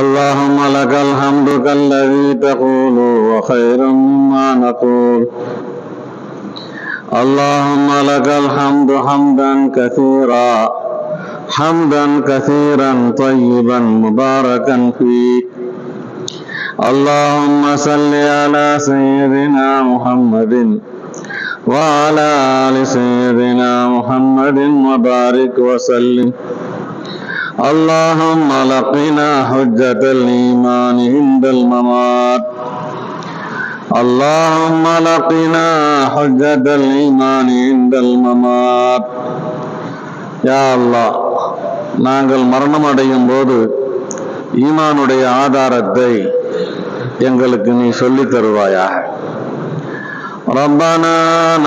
اللهم لك الحمد كالذي تقول وخير مما نقول. اللهم لك الحمد حمدا كثيرا حمدا كثيرا طيبا مباركا فيه اللهم صل على سيدنا محمد وعلى آل سيدنا محمد وبارك وسلم. اللهم لقنا حجة الإيمان عند الممات اللهم لقنا حجة الإيمان عند الممات யா அல்லாஹ் நாங்கள் மரணம் அடையும் போது ஈமானுடைய ஆதாரத்தை எங்களுக்கு நீ சொல்லித் தருவாயாக ربنا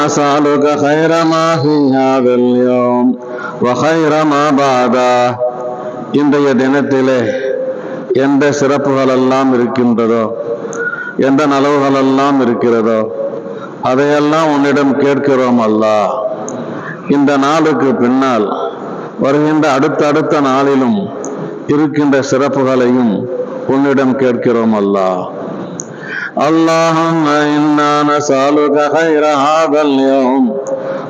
نسألك خير ما في هذا اليوم وخير ما بعده இன்றைய தினத்திலே எந்த சிறப்புகள் எல்லாம் இருக்கின்றதோ எந்த நலவுகள் எல்லாம் இருக்கிறதோ அதையெல்லாம் உன்னிடம் கேட்கிறோம் அல்லாஹ் இந்த நாளுக்கு பின்னால் வருகின்ற அடுத்த அடுத்த நாளிலும் இருக்கின்ற சிறப்புகளையும் உன்னிடம் கேட்கிறோம் அல்லாஹ் اللهم إنا نسألك خير هذا اليوم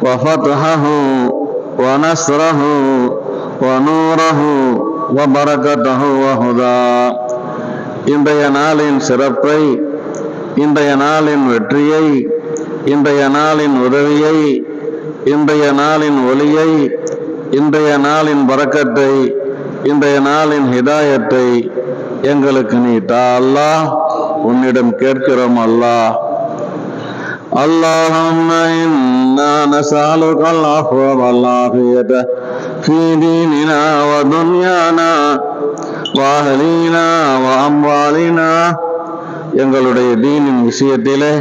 وفتحه ونصره ونوره وبركته وهدى இன்றைய நாளின் சிறப்பை இன்றைய நாளின் வெற்றியை இன்றைய நாளின் உதவியை இன்றைய நாளின் ஒளியை இன்றைய நாளின் பறக்கத்தை இன்றைய நாளின் ஹிதாயத்தை எங்களுக்கு நீ தா அல்லாஹ் உன்னிடம் கேட்கிறோம் அல்லாஹ் اللهم إنا نسألك العفو والعافية في ديننا ودنيانا وأهلينا وأموالنا எங்களுடைய தீனின் விஷயத்திலே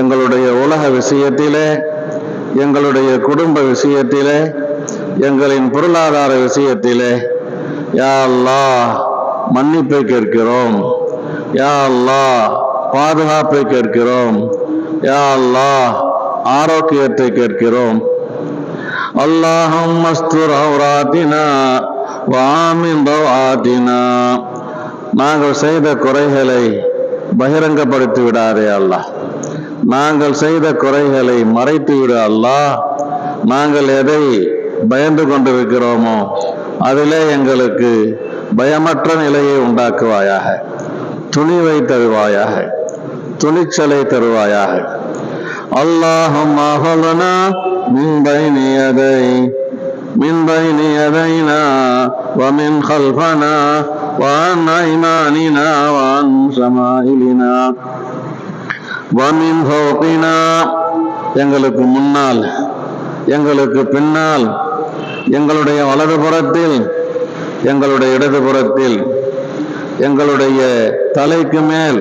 எங்களுடைய உலக விஷயத்திலே எங்களுடைய குடும்ப விஷயத்திலே எங்களின் பொருளாதார விஷயத்திலே யா அல்லாஹ் மன்னிப்பை கேட்கிறோம் யா அல்லாஹ் பாதுகாப்பை கேட்கிறோம் யா அல்லாஹ் ஆரோக்கியத்தை கேட்கிறோம் اللهم استر عوراتنا வாமின் ரவாத்தினா நாங்கள் செய்த குறைகளை பகிரங்கப்படுத்தி விடாதே அல்லாஹ் நாங்கள் செய்த குறைகளை மறைத்து விடு அல்லாஹ் நாங்கள் எதை பயந்து கொண்டிருக்கிறோமோ அதிலே எங்களுக்கு பயமற்ற நிலையை உண்டாக்குவாயாக துணிவை தருவாயாக துணிச்சலை தருவாயாக اللهم اغفرنا من بين يدي من بين يدينا ومن خلفنا وعن أيماننا وعن شمائلنا ومن فوقنا எங்களுக்கு முன்னால் எங்களுக்கு பின்னால் எங்களுடைய வலதுபுறத்தில் எங்களுடைய இடதுபுறத்தில் எங்களுடைய தலைக்கு மேல்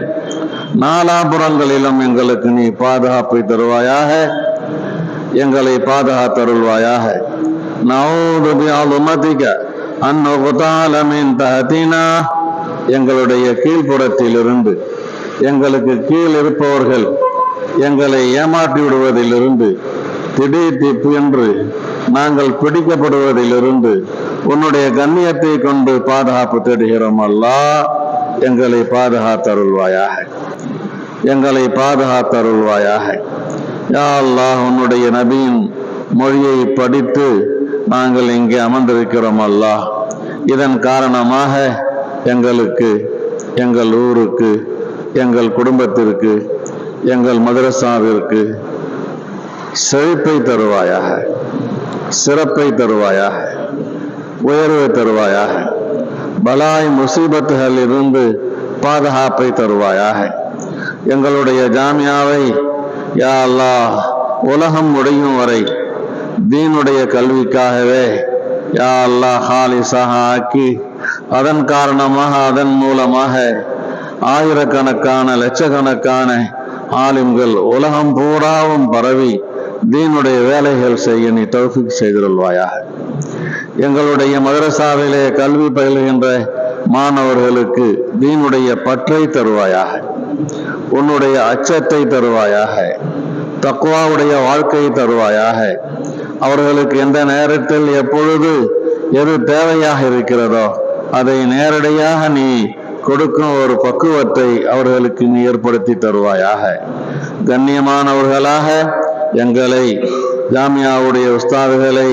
நாலாபுறங்களிலும் எங்களுக்கு நீ பாதுகாப்பை தருவாயாக எங்களை பாதுகாத்தருள்வாயாக நவுது பிஆலுமதிக அன் எங்களுடைய கீழ்ப்புறத்திலிருந்து எங்களுக்கு கீழ் இருப்பவர்கள் எங்களை ஏமாற்றி விடுவதிலிருந்து திடீர் திப்பு என்று நாங்கள் பிடிக்கப்படுவதிலிருந்து உன்னுடைய கண்ணியத்தை கொண்டு பாதுகாப்பு தேடுகிறோம் அல்லா எங்களை பாதுகாத்தருள்வாயாக எங்களை பாதுகாத்தருள்வாயாக. யா அல்லாஹ் உன்னுடைய நபியின் மொழியை படித்து நாங்கள் இங்கே அமர்ந்திருக்கிறோம் அல்லாஹ் இதன் காரணமாக எங்களுக்கு எங்கள் ஊருக்கு எங்கள் குடும்பத்திற்கு எங்கள் மதரசாவிற்கு செழிப்பை தருவாயாக சிறப்பை தருவாயாக உயர்வை தருவாயாக பலாய் முசீபத்துகள் இருந்து பாதுகாப்பை தருவாயாக. எங்களுடைய ஜாமியாவை யா அல்லாஹ் உலகம் முடியும் வரை தீனுடைய கல்விக்காகவே யா அல்லாஹ் ஹாலிசாக ஆக்கி அதன் காரணமாக அதன் மூலமாக ஆயிரக்கணக்கான லட்சக்கணக்கான ஆலிம்கள் உலகம் பூராவும் பரவி தீனுடைய வேலைகள் செய்ய நீ தௌஃபிக் செய்திருள்வாயாக. எங்களுடைய மதரசாவிலே கல்வி பயிலுகின்ற மாணவர்களுக்கு தீனுடைய பற்றை தருவாயாக. உன்னுடைய அச்சத்தை தருவாயாக. தக்குவாவுடைய வாழ்க்கையை தருவாயாக. அவர்களுக்கு எந்த நேரத்தில் எப்பொழுது எது தேவையாக இருக்கிறதோ அதை நேரடியாக நீ கொடுக்கும் ஒரு பக்குவத்தை அவர்களுக்கு நீ ஏற்படுத்தி தருவாயாக. கண்ணியமானவர்களாக எங்களை ஜாமியாவுடைய உஸ்தாதுகளை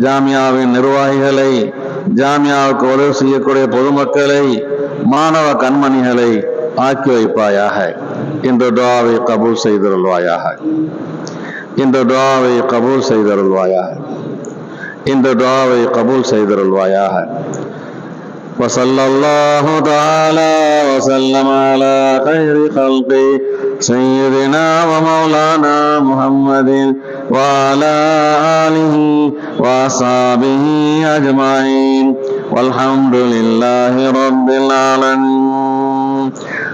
ஜாமியாவின் நிர்வாகிகளை ஜாமியாவுக்கு உதவி செய்யக்கூடிய பொதுமக்களை மாணவ கண்மணிகளை ஆக்கி வைப்பாயாக. இந்த துவாவை கபூல் செய்தருள்வாயாக இந்த துவாவை கபூல் செய்தருள்வாயாக இந்த துவாவை கபூல் செய்தருள்வாயாக وصلى الله تعالى وسلم على خير خلقه سيدنا ومولانا محمد وعلى آله وأصحابه أجمعين والحمد لله رب العالمين